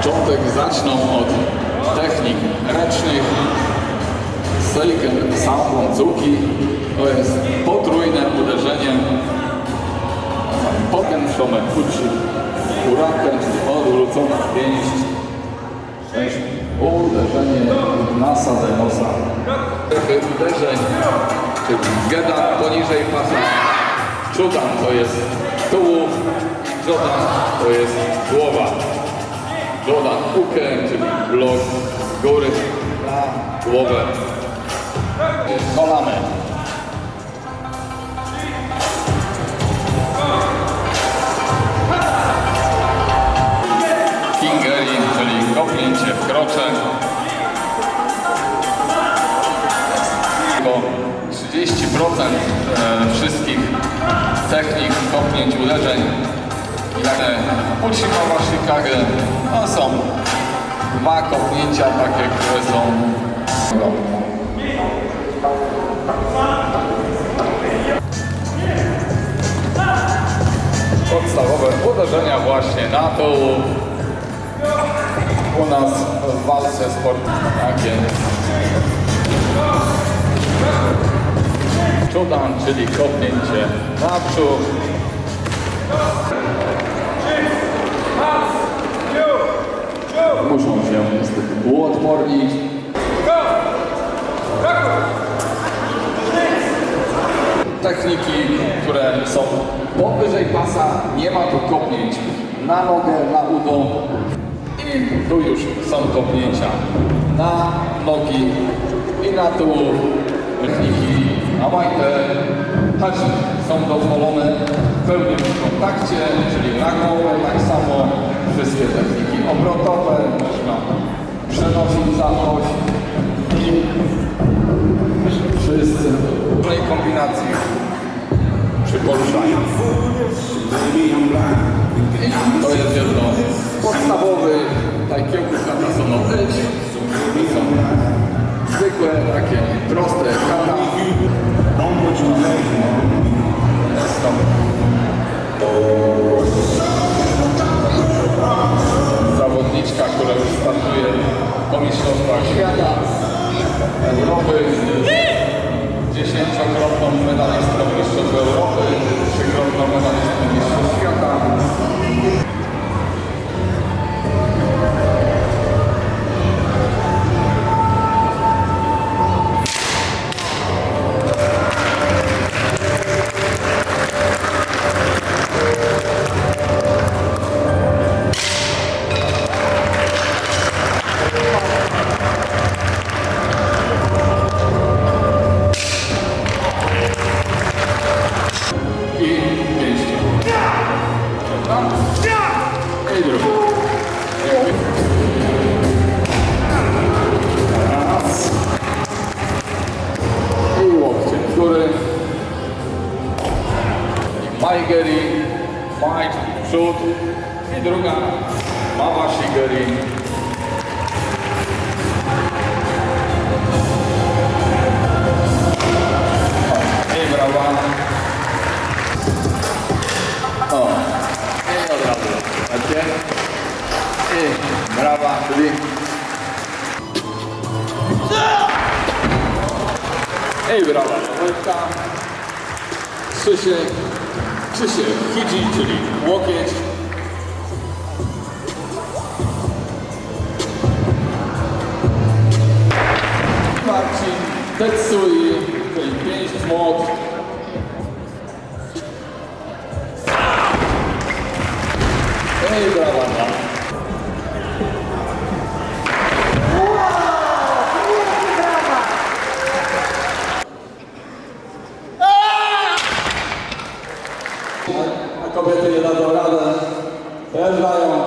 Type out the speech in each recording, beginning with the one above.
początek zaczną od technik ręcznych. Seiken Samplon Cuki. To jest potrójne uderzenie. Poken Shomen Fuchi Huraken, czyli odwrócona pięść. Uderzenie Nasa Denosa Uderzeń, czyli Geda poniżej pasa. Czudan to jest tułów Jodan to jest głowa Jodan Uke, czyli blok góry głowę kolamy. Fingeri, czyli kopnięcie w krocze. Tylko 30% e, wszystkich technik kopnięć uderzeń jak Uchimawa Shikage, no są dwa kopnięcia takie, które są podstawowe uderzenia właśnie na to u nas w walce sportowej. Takie. Czudan, czyli kopnięcie naprzód. Muszą się niestety uodpornić. Techniki, które są powyżej pasa, nie ma tu kopnięć na nogę, na udo i tu już są kopnięcia na nogi i na tułów. Techniki Amajte także są dozwolone w pełnym kontakcie, czyli na głowę tak samo. Wszystkie techniki obrotowe przenosić za oś i wszyscy w różnej kombinacji przy poruszaniu. I to jest jedno z podstawowych taikyoku kata są być. To są zwykłe, takie dziesięciokrotną medalistką mistrzostw Europy, trzykrotną medalistką mistrzostw świata. I Maigeri, fight przód. I druga. Mama Shigeri. I brawa. O, i brawa, czyli... I brawa, łebka. Krzysiek, Krzysiek Hidzi, czyli łokieć. Marcin Tetsui, czyli pięść. Dadzą radę. Też dają.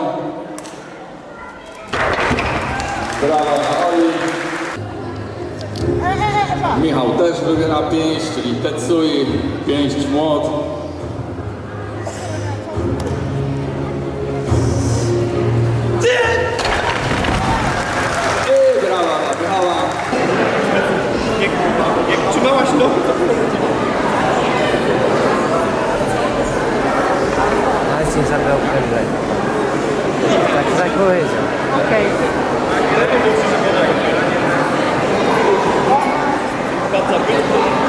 Brawa Oli. Michał też wybiera pięść, czyli Tetsui, pięść młot. mi zabrał. Tak, tak powiedział. Okej. Okay.